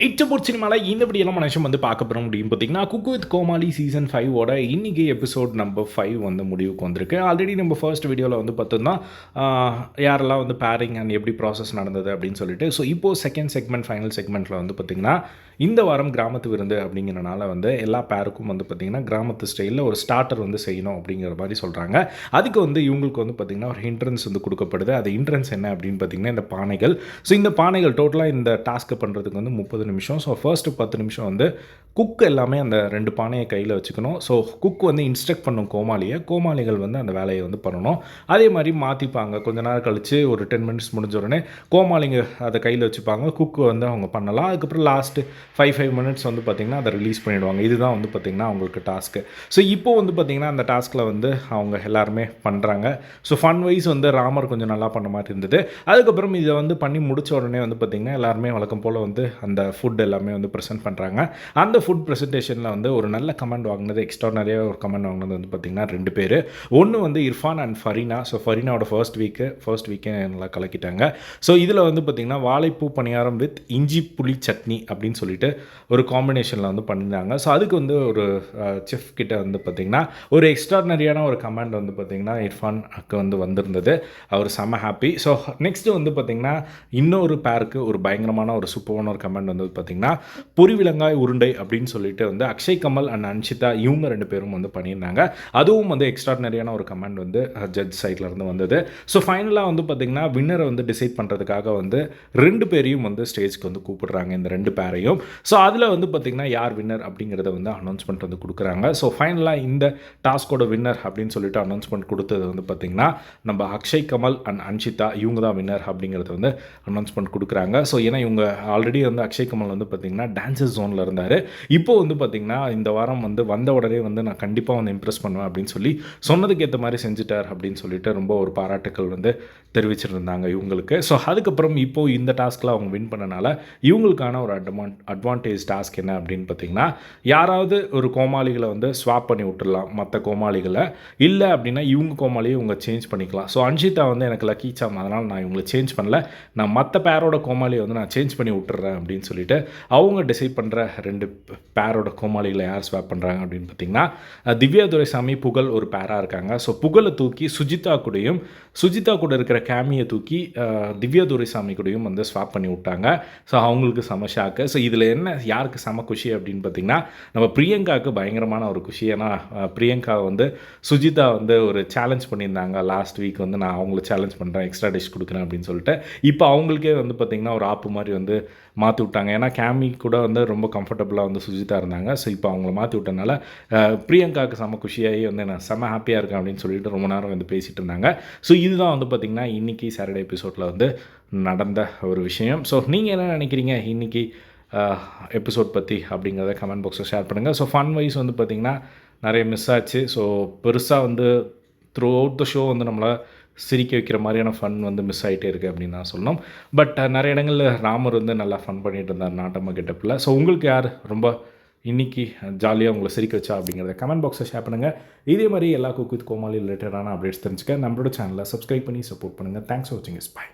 இச்சபோர்ட் சினிமாவில் இந்த எல்லாம் மனுஷன் வந்து பார்க்க போகிற முடியும் பார்த்தீங்கன்னா குக் வித் கோமாளி சீசன் ஃபைவோட இன்றைக்கி எபிசோட் நம்பர் ஃபைவ் வந்து முடிவுக்கு வந்திருக்கு. ஆல்ரெடி நம்ம ஃபர்ஸ்ட் வீடியோவில் வந்து பார்த்தோம்னா யாரெல்லாம் வந்து பேரிங் அண்ட் எப்படி ப்ராசஸ் நடந்தது அப்படின்னு சொல்லிட்டு ஸோ இப்போது செகண்ட் செக்மெண்ட் ஃபைனல் செக்மெண்ட்டில் வந்து பார்த்திங்கன்னா இந்த வாரம் கிராமத்து விருந்து அப்படிங்கிறனால வந்து எல்லா பேருக்கும் வந்து பார்த்திங்கன்னா கிராமத்து ஸ்டைலில் ஒரு ஸ்டார்டர் வந்து செய்யணும் அப்படிங்கிற மாதிரி சொல்கிறாங்க அதுக்கு வந்து இவங்களுக்கு வந்து பார்த்திங்கன்னா ஒரு ஹிண்ட்ரன்ஸ் வந்து கொடுக்கப்படுது. அது இன்ட்ரன்ஸ் என்ன அப்படின்னு பார்த்திங்கன்னா இந்த பானைகள். ஸோ இந்த பானைகள் டோட்டலாக இந்த டாஸ்க்கு பண்ணுறதுக்கு வந்து முப்பது நிமிஷம். ஸோ ஃபர்ஸ்ட்டு பத்து நிமிஷம் வந்து குக் எல்லாமே அந்த ரெண்டு பானையை கையில் வச்சுக்கணும். ஸோ குக் வந்து இன்ஸ்ட்ரக்ட் பண்ணும் கோமாளியை. கோமாளிகள் வந்து அந்த வேலையை வந்து பண்ணணும். அதே மாதிரி மாற்றிப்பாங்க கொஞ்ச நேரம் கழித்து ஒரு டென் மினிட்ஸ் முடிஞ்ச உடனே கோமாளிங்க அதை கையில் வச்சுப்பாங்க. குக்கு வந்து அவங்க பண்ணலாம். அதுக்கப்புறம் லாஸ்ட்டு ஃபைவ் ஃபைவ் மினிட்ஸ் வந்து பார்த்திங்கன்னா அதை ரிலீஸ் பண்ணிவிடுவாங்க இதுதான் வந்து பார்த்திங்கன்னா அவங்களுக்கு டாஸ்க்கு ஸோ இப்போ வந்து பார்த்திங்கன்னா அந்த டாஸ்கில் வந்து அவங்க எல்லாருமே பண்ணுறாங்க ஸோ ஃபன் வைஸ் வந்து ராமர் கொஞ்சம் நல்லா பண்ண மாதிரி இருந்தது. அதுக்கப்புறம் இதை வந்து பண்ணி முடித்த உடனே வந்து பார்த்திங்கன்னா எல்லாருமே வழக்கம் போல் வந்து அந்த ஃபுட் எல்லாமே வந்து ப்ரெசென்ட் பண்ணுறாங்க அந்த ஃபுட் ப்ரெசன்டேஷனில் வந்து ஒரு நல்ல கமெண்ட் வாங்கினது எக்ஸ்ட்ரானரியாக ஒரு கமெண்ட் வாங்கினது வந்து பார்த்திங்கன்னா ரெண்டு பேர். ஒன்று வந்து இர்ஃபான் அண்ட் ஃபரீனா. ஸோ ஃபரீனாவோட ஃபர்ஸ்ட் வீக்கு ஃபர்ஸ்ட் வீக்கே நல்லா கலக்கிட்டாங்க. ஸோ இதில் வந்து பார்த்திங்கன்னா வாழைப்பூ பணியாரம் வித் இஞ்சி புளி சட்னி அப்படின்னு சொல்லிட்டு ஒரு காம்பினேஷனில் வந்து பண்ணியிருந்தாங்க ஸோ அதுக்கு வந்து ஒரு செஃப் கிட்ட வந்து பார்த்திங்கன்னா ஒரு எக்ஸ்ட்ரானரியான ஒரு கமெண்ட் வந்து பார்த்திங்கன்னா இர்ஃபானுக்கு வந்து வந்திருந்தது. அவர் செம்ம ஹாப்பி ஸோ நெக்ஸ்ட்டு வந்து பார்த்திங்கன்னா இன்னொரு பேருக்கு ஒரு பயங்கரமான ஒரு சூப்பரான ஒரு கமெண்ட் வந்து பார்த்திங்கன்னா பொரிவிலங்காய் உருண்டை அப்படின்னு சொல்லிட்டு வந்து அக்ஷய் கமல் அண்ட் அன்ஷிதா இவங்க ரெண்டு பேரும் வந்து பண்ணியிருந்தாங்க. அதுவும் வந்து எக்ஸ்ட்ரானரியான ஒரு கமெண்ட் வந்து ஜட்ஜ் சைட்ல இருந்து வந்தது. ஸோ ஃபைனலாக வந்து பார்த்திங்கன்னா வின்னரை வந்து டிசைட் பண்ணுறதுக்காக வந்து ரெண்டு பேரையும் வந்து ஸ்டேஜ்க்கு வந்து கூப்பிடுறாங்க இந்த ரெண்டு பேரையும். ஸோ அதில் வந்து பார்த்திங்கன்னா யார் வின்னர் அப்படிங்கிறத வந்து அனௌன்ஸ்மெண்ட் வந்து கொடுக்குறாங்க. ஸோ ஃபைனலாக இந்த டாஸ்கோட வின்னர் அப்படின்னு சொல்லிட்டு அனௌன்ஸ்மெண்ட் கொடுத்தது வந்து பார்த்திங்கன்னா நம்ம அக்ஷய் கமல் அண்ட் அன்ஷிதா இவங்க தான் வின்னர் அப்படிங்கிறத வந்து அனௌன்ஸ்மெண்ட் கொடுக்குறாங்க. ஸோ ஏன்னா இவங்க ஆல்ரெடி வந்து அக்ஷய் கமல் வந்து பார்த்திங்கன்னா டான்ஸஸ் ஜோனில் இருந்தார். இப்போ வந்து பார்த்திங்கன்னா இந்த வாரம் வந்து வந்த உடனே வந்து நான் கண்டிப்பாக வந்து இம்ப்ரெஸ் பண்ணுவேன் அப்படின்னு சொல்லி சொன்னதுக்கு ஏற்ற மாதிரி செஞ்சுட்டார் அப்படின்னு சொல்லிட்டு ரொம்ப ஒரு பாராட்டுக்கள் வந்து தெரிவிச்சிருந்தாங்க இவங்களுக்கு. ஸோ அதுக்கப்புறம் இப்போது இந்த டாஸ்கில் அவங்க வின் பண்ணனால இவங்களுக்கான ஒரு அட்வான் அட்வான்டேஜ் டாஸ்க் என்ன அப்படின்னு பார்த்தீங்கன்னா யாராவது ஒரு கோமாளிகளை வந்து ஸ்வாப் பண்ணி விட்டுடலாம் மற்ற கோமாளிகளை. இல்லை அப்படின்னா இவங்க கோமாளியை இவங்க சேஞ்ச் பண்ணிக்கலாம். ஸோ அன்ஷிதா வந்து எனக்கு லக்கீச்சாம் அதனால் நான் இவங்களை சேஞ்ச் பண்ணல. நான் மற்ற பேரோட கோமாளியை வந்து நான் சேஞ்ச் பண்ணி விட்டுறேன் அப்படின்னு சொல்லிட்டு அவங்க டிசைட் பண்ணுற ரெண்டு பேரோட கோமாளிகளை யார் ஸ்வாப் பண்ணுறாங்க அப்படின்னு பார்த்தீங்கன்னா திவ்யா துரைசாமி புகழ் ஒரு பேராக இருக்காங்க. ஸோ புகழை தூக்கி சுஜிதா கூடயும் சுஜிதா கூட இருக்கிற கேமியை தூக்கி திவ்யா துரைசாமி கூடயும் வந்து ஸ்வாப் பண்ணி விட்டாங்க. ஸோ அவங்களுக்கு செம ஷாக்கு ஸோ இதில் என்ன யாருக்கு செம குஷி அப்படின்னு பார்த்தீங்கன்னா நம்ம பிரியங்காவுக்கு பயங்கரமான ஒரு குஷி. ஏன்னா பிரியங்கா வந்து சுஜிதா வந்து ஒரு சேலஞ்ச் பண்ணியிருந்தாங்க. லாஸ்ட் வீக் வந்து நான் அவங்கள சேலஞ்ச் பண்ணுறேன் எக்ஸ்ட்ரா டிஷ் கொடுக்குறேன் அப்படின்னு சொல்லிட்டு. இப்போ அவங்களுக்கே வந்து பார்த்திங்கன்னா ஒரு ஆப்பு மாதிரி வந்து மாற்றி விட்டாங்க. ஏன்னா கேமி கூட வந்து ரொம்ப கம்ஃபர்டபுளாக வந்து சுஜிதா இருந்தாங்க. ஸோ இப்போ அவங்கள மாற்றி விட்டனால பிரியங்காவுக்கு செம குஷியாகி வந்து நான் செம ஹாப்பியாக இருக்கேன் அப்படின்னு சொல்லிட்டு ரொம்ப நேரம் வந்து பேசிகிட்டு இருந்தாங்க. ஸோ இதுதான் வந்து பார்த்திங்கன்னா இன்றைக்கி சாட்டர்டே எபிசோடில் வந்து நடந்த ஒரு விஷயம். ஸோ நீங்கள் என்ன நினைக்கிறீங்க இன்றைக்கி எபிசோட் பற்றி அப்படிங்கிறத கமெண்ட் பாக்ஸில் ஷேர் பண்ணுங்கள் ஸோ ஃபன் வைஸ் வந்து பார்த்திங்கன்னா நிறைய மிஸ் ஆச்சு. ஸோ பெருசாக வந்து த்ரூ அவுட் த ஷோ வந்து நம்மளை சிரிக்க வைக்கிற மாதிரியான ஃபன் வந்து மிஸ் ஆகிட்டே இருக்குது அப்படின்னு நான் சொல்லணும். பட் நிறைய இடங்களில் ராமர் வந்து நல்லா ஃபன் பண்ணிகிட்டு இருந்தார் நாட்டம்மா கெட்டப்பில் ஸோ உங்களுக்கு யார் ரொம்ப இன்றைக்கி ஜாலியாக உங்களை சிரிக்க வச்சா அப்படிங்கிறத கமெண்ட் பாக்ஸை ஷேர் பண்ணுங்கள் இதே மாதிரி எல்லா குக் வித் கோமாளி ரிலேட்டடான அப்டேட்ஸ் தெரிஞ்சுக்க நம்மளோட சேனலை சப்ஸ்கிரைப் பண்ணி சப்போர்ட் பண்ணுங்கள் தேங்க்ஸ் ஃபார் வாட்சிங் இஸ் பை